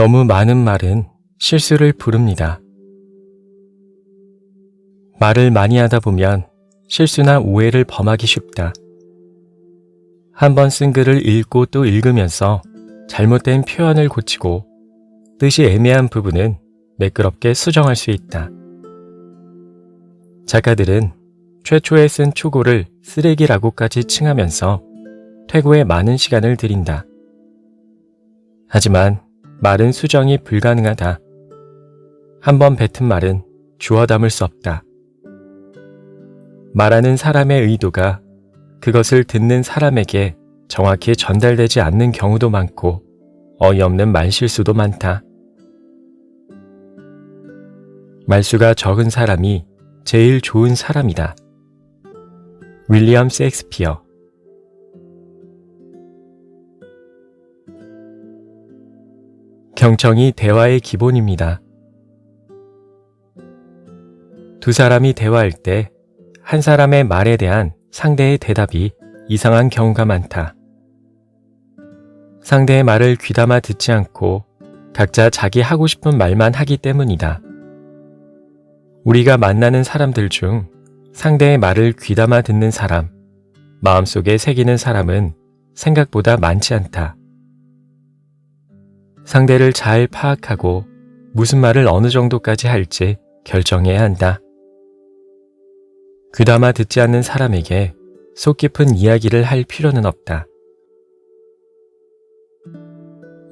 너무 많은 말은 실수를 부릅니다. 말을 많이 하다 보면 실수나 오해를 범하기 쉽다. 한 번 쓴 글을 읽고 또 읽으면서 잘못된 표현을 고치고 뜻이 애매한 부분은 매끄럽게 수정할 수 있다. 작가들은 최초에 쓴 초고를 쓰레기라고까지 칭하면서 퇴고에 많은 시간을 들인다. 하지만 말은 수정이 불가능하다. 한 번 뱉은 말은 주워 담을 수 없다. 말하는 사람의 의도가 그것을 듣는 사람에게 정확히 전달되지 않는 경우도 많고 어이없는 말실수도 많다. 말수가 적은 사람이 제일 좋은 사람이다. 윌리엄 셰익스피어 경청이 대화의 기본입니다. 두 사람이 대화할 때 한 사람의 말에 대한 상대의 대답이 이상한 경우가 많다. 상대의 말을 귀담아 듣지 않고 각자 자기 하고 싶은 말만 하기 때문이다. 우리가 만나는 사람들 중 상대의 말을 귀담아 듣는 사람, 마음속에 새기는 사람은 생각보다 많지 않다. 상대를 잘 파악하고 무슨 말을 어느 정도까지 할지 결정해야 한다. 귀담아 듣지 않는 사람에게 속 깊은 이야기를 할 필요는 없다.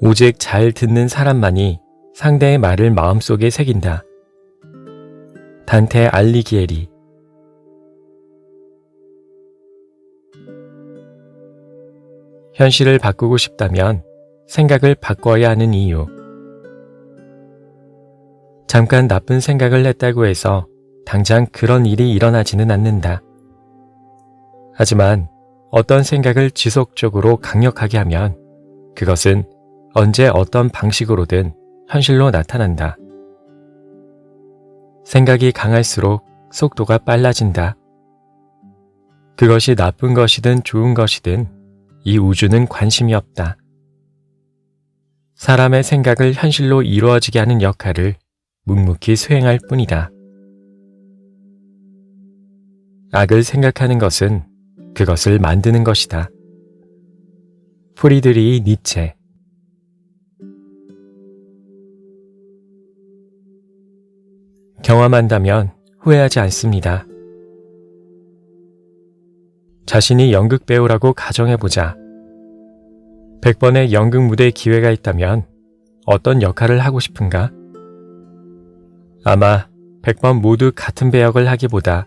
오직 잘 듣는 사람만이 상대의 말을 마음속에 새긴다. 단테 알리기에리 현실을 바꾸고 싶다면 생각을 바꿔야 하는 이유. 잠깐 나쁜 생각을 했다고 해서 당장 그런 일이 일어나지는 않는다. 하지만 어떤 생각을 지속적으로 강력하게 하면 그것은 언제 어떤 방식으로든 현실로 나타난다. 생각이 강할수록 속도가 빨라진다. 그것이 나쁜 것이든 좋은 것이든 이 우주는 관심이 없다. 사람의 생각을 현실로 이루어지게 하는 역할을 묵묵히 수행할 뿐이다. 악을 생각하는 것은 그것을 만드는 것이다. 프리드리 니체 경험한다면 후회하지 않습니다. 자신이 연극 배우라고 가정해보자. 100번의 연극 무대 기회가 있다면 어떤 역할을 하고 싶은가? 아마 100번 모두 같은 배역을 하기보다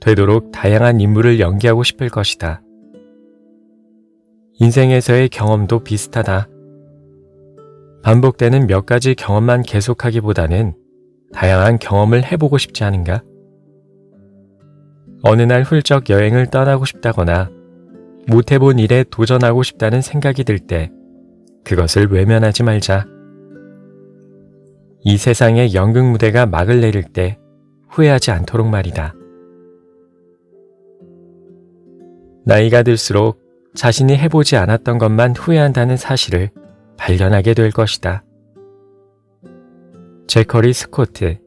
되도록 다양한 인물을 연기하고 싶을 것이다. 인생에서의 경험도 비슷하다. 반복되는 몇 가지 경험만 계속하기보다는 다양한 경험을 해보고 싶지 않은가? 어느 날 훌쩍 여행을 떠나고 싶다거나 못 해본 일에 도전하고 싶다는 생각이 들 때 그것을 외면하지 말자. 이 세상의 연극 무대가 막을 내릴 때 후회하지 않도록 말이다. 나이가 들수록 자신이 해보지 않았던 것만 후회한다는 사실을 발견하게 될 것이다. 제커리 스코트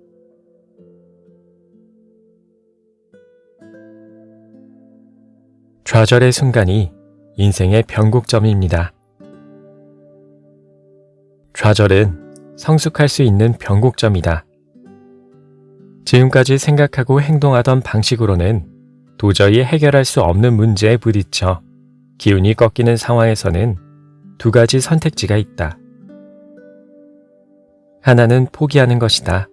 좌절의 순간이 인생의 변곡점입니다. 좌절은 성숙할 수 있는 변곡점이다. 지금까지 생각하고 행동하던 방식으로는 도저히 해결할 수 없는 문제에 부딪혀 기운이 꺾이는 상황에서는 두 가지 선택지가 있다. 하나는 포기하는 것이다.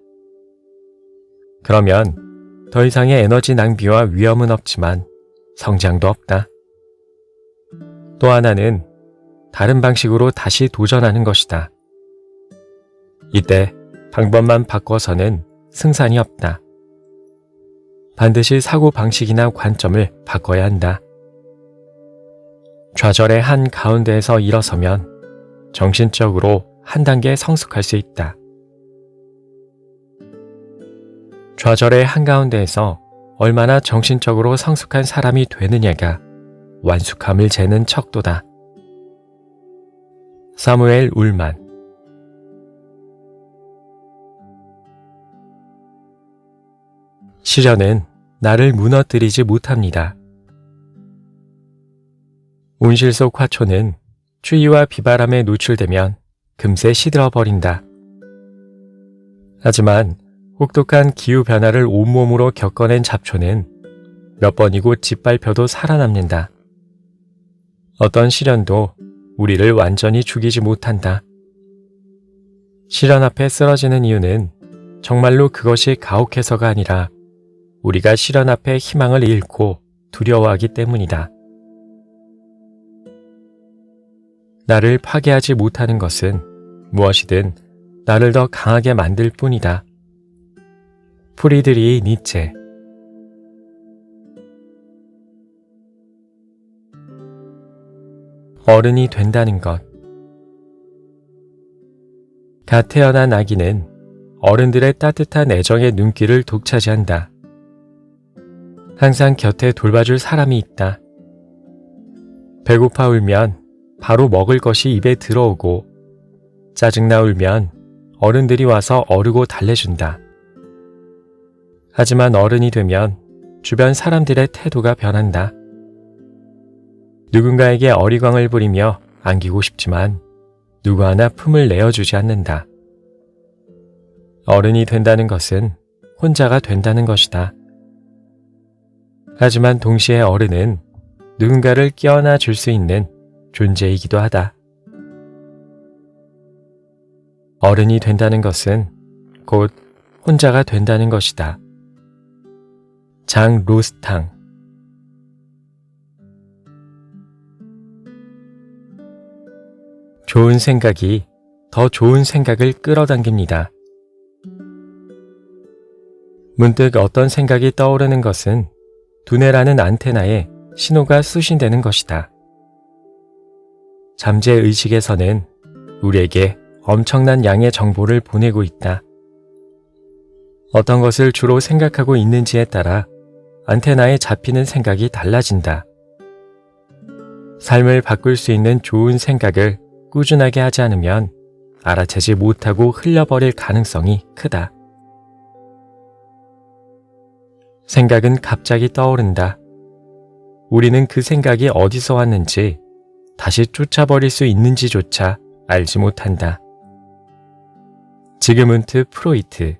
그러면 더 이상의 에너지 낭비와 위험은 없지만 성장도 없다. 또 하나는 다른 방식으로 다시 도전하는 것이다. 이때 방법만 바꿔서는 승산이 없다. 반드시 사고 방식이나 관점을 바꿔야 한다. 좌절의 한 가운데에서 일어서면 정신적으로 한 단계 성숙할 수 있다. 좌절의 한가운데에서 얼마나 정신적으로 성숙한 사람이 되느냐가 완숙함을 재는 척도다. 사무엘 울만 시련은 나를 무너뜨리지 못합니다. 온실 속 화초는 추위와 비바람에 노출되면 금세 시들어버린다. 하지만 혹독한 기후 변화를 온몸으로 겪어낸 잡초는 몇 번이고 짓밟혀도 살아남는다. 어떤 시련도 우리를 완전히 죽이지 못한다. 시련 앞에 쓰러지는 이유는 정말로 그것이 가혹해서가 아니라 우리가 시련 앞에 희망을 잃고 두려워하기 때문이다. 나를 파괴하지 못하는 것은 무엇이든 나를 더 강하게 만들 뿐이다. 프리드리 니체 어른이 된다는 것. 갓 태어난 아기는 어른들의 따뜻한 애정의 눈길을 독차지한다. 항상 곁에 돌봐줄 사람이 있다. 배고파 울면 바로 먹을 것이 입에 들어오고 짜증나 울면 어른들이 와서 어르고 달래준다. 하지만 어른이 되면 주변 사람들의 태도가 변한다. 누군가에게 어리광을 부리며 안기고 싶지만 누구 하나 품을 내어주지 않는다. 어른이 된다는 것은 혼자가 된다는 것이다. 하지만 동시에 어른은 누군가를 끼어나 줄 수 있는 존재이기도 하다. 어른이 된다는 것은 곧 혼자가 된다는 것이다. 장 로스탕 좋은 생각이 더 좋은 생각을 끌어당깁니다. 문득 어떤 생각이 떠오르는 것은 두뇌라는 안테나에 신호가 수신되는 것이다. 잠재 의식에서는 우리에게 엄청난 양의 정보를 보내고 있다. 어떤 것을 주로 생각하고 있는지에 따라 안테나에 잡히는 생각이 달라진다. 삶을 바꿀 수 있는 좋은 생각을 꾸준하게 하지 않으면 알아채지 못하고 흘려버릴 가능성이 크다. 생각은 갑자기 떠오른다. 우리는 그 생각이 어디서 왔는지 다시 쫓아버릴 수 있는지조차 알지 못한다. 지금은트 프로이트